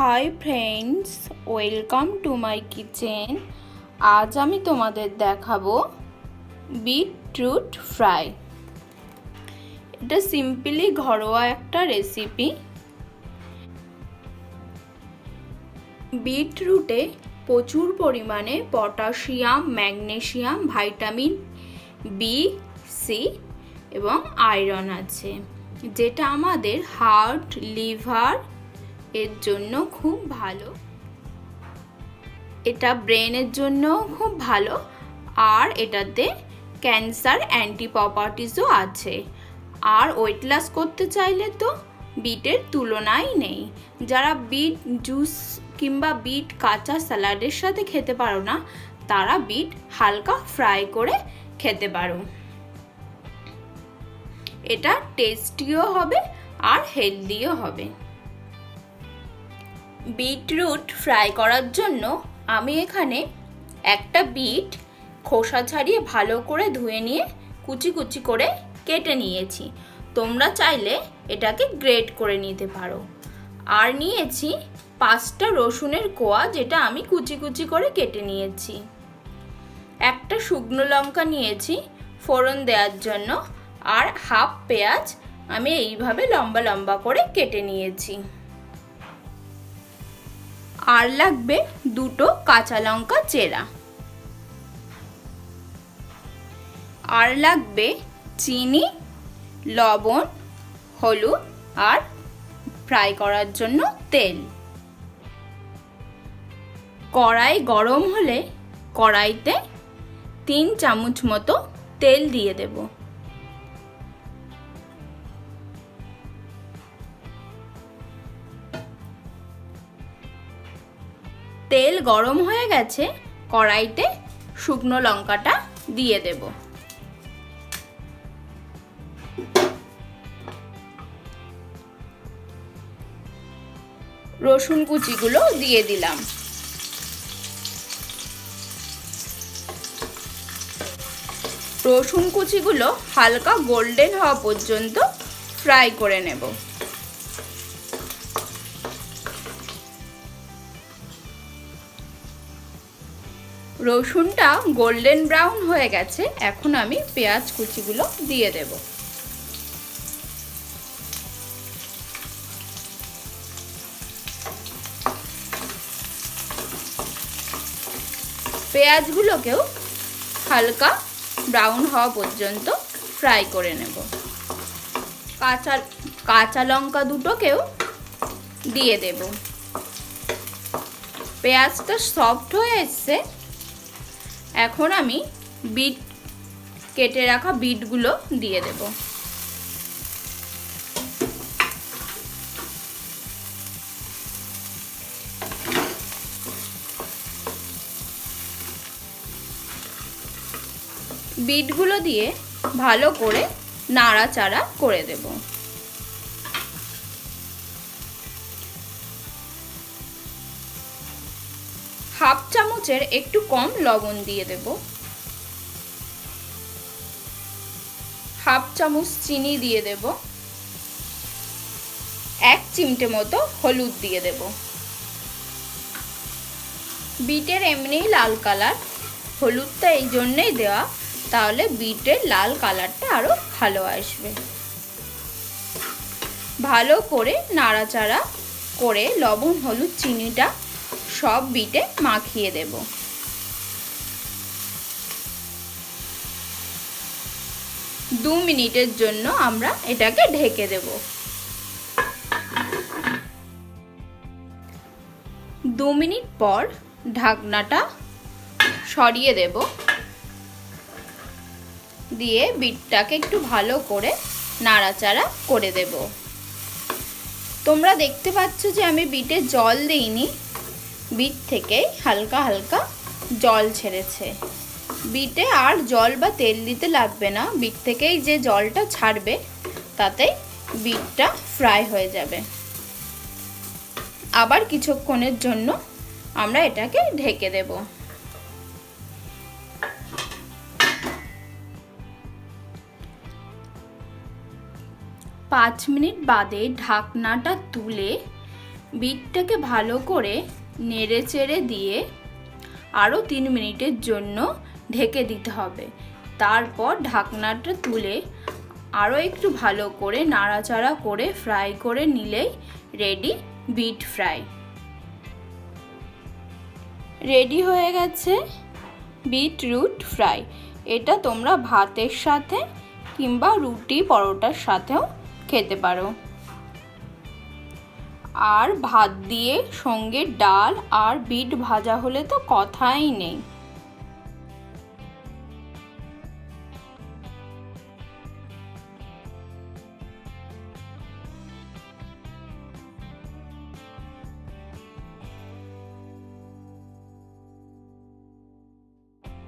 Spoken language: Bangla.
Hi friends, welcome to my kitchen. আজ আমি তোমাদের দেখাবো বিটরুট ফ্রাই। এটা সিম্পলি ঘরোয়া একটা রেসিপি। বিটরুটে প্রচুর পরিমাণে potassium, magnesium, vitamin B, C এবং আয়রন আছে, যেটা আমাদের হার্ট, লিভার এর জন্য খুব ভালো। এটা ব্রেনের জন্য খুব ভালো। আর এটাতে ক্যান্সার অ্যান্টি প্রপার্টিসও আছে। আর ওয়েট লস করতে চাইলে তো বিটের তুলনাই নেই। যারা বিট জুস কিংবা বিট কাঁচা স্যালাডের সাথে খেতে পারো না, তারা বিট হালকা ফ্রাই করে খেতে পারো। এটা টেস্টিও হবে আর হেলদিও হবে। বিটরুট ফ্রাই করার জন্য আমি এখানে একটা বিট খোসা ছাড়িয়ে ভালো করে ধুয়ে নিয়ে কুচি কুচি করে কেটে নিয়েছি। তোমরা চাইলে এটাকে গ্রেট করে নিতে পারো। আর নিয়েছি পাঁচটা রসুনের কোয়া যেটা আমি কুচি কুচি করে কেটে নিয়েছি। একটা শুকনো লঙ্কা নিয়েছি ফোড়ন দেওয়ার জন্য আর হাফ পেঁয়াজ আমি এইভাবে লম্বা লম্বা করে কেটে নিয়েছি। আর লাগবে দুটো কাঁচা লঙ্কা চেরা। আর লাগবে চিনি, লবণ, হলুদ আর ফ্রাই করার জন্য তেল। কড়াই গরম হলে কড়াইতে তিন চামচ মতো তেল দিয়ে দেবো। তেল গরম হয়ে গেছে, কড়াইতে শুকনো লঙ্কাটা দিয়ে দেব। রসুন কুচিগুলো দিয়ে দিলাম। রসুন কুচিগুলো হালকা গোল্ডেন হওয়া পর্যন্ত ফ্রাই করে নেব। রসুনটা গোল্ডেন ব্রাউন হয়ে গেছে, এখন আমি পেঁয়াজ কুচিগুলো দিয়ে দেব। পেঁয়াজগুলোকেও হালকা ব্রাউন হওয়া পর্যন্ত ফ্রাই করে নেব। কাঁচা কাঁচা লঙ্কা দুটোকেও দিয়ে দেব। পেঁয়াজটা সফট হয়ে এসছে এখন আমি বিট, কেটে রাখা বিটগুলো দিয়ে দেব। বিটগুলো দিয়ে ভালো করে নাড়াচাড়া করে দেব। হাফ চামচের একটু কম লবণ দিয়ে দেব। হাফ চামচ চিনি দিয়ে দেব। এক চিমটে মতো হলুদ দিয়ে দেব। বিটের এমনিই লাল কালার। হলুদটা এই জন্যেই দেওয়া, তাহলে বিটের লাল কালারটা আরও ভালো আসবে। ভালো করে নাড়াচাড়া করে লবণ, হলুদ, চিনিটা সব বিটে মাখিয়ে দেব। দু মিনিটের জন্য আমরা এটাকে ঢেকে দেব। দু মিনিট পর ঢাকনাটা সরিয়ে দেব। দিয়ে বিটটাকে একটু ভালো করে নাড়াচাড়া করে দেব। তোমরা দেখতে পাচ্ছ যে আমি বিটে জল দিইনি। বিট থেকে হালকা হালকা জল ছেড়েছে। বিটে আর জল বা তেল দিতে লাগবে না। বিট থেকেই যে জলটা ছাড়বে তাতে বিটটা ফ্রাই হয়ে যাবে। আবার কিছুক্ষণের জন্য আমরা এটাকে ঢেকে দেব। পাঁচ মিনিট বাদে ঢাকনাটা তুলে বিটটাকে ভালো করে নেড়ে চেড়ে দিয়ে আরও তিন মিনিটের জন্য ঢেকে দিতে হবে। তারপর ঢাকনাটা তুলে আরও একটু ভালো করে নাড়াচাড়া করে ফ্রাই করে নিলেই রেডি বিট ফ্রাই। রেডি হয়ে গেছে বিটরুট ফ্রাই। এটা তোমরা ভাতের সাথে কিংবা রুটি পরোটার সাথেও খেতে পারো। আর ভাত দিয়ে সঙ্গে ডাল আর বিট ভাজা হলে তো কথাই নেই।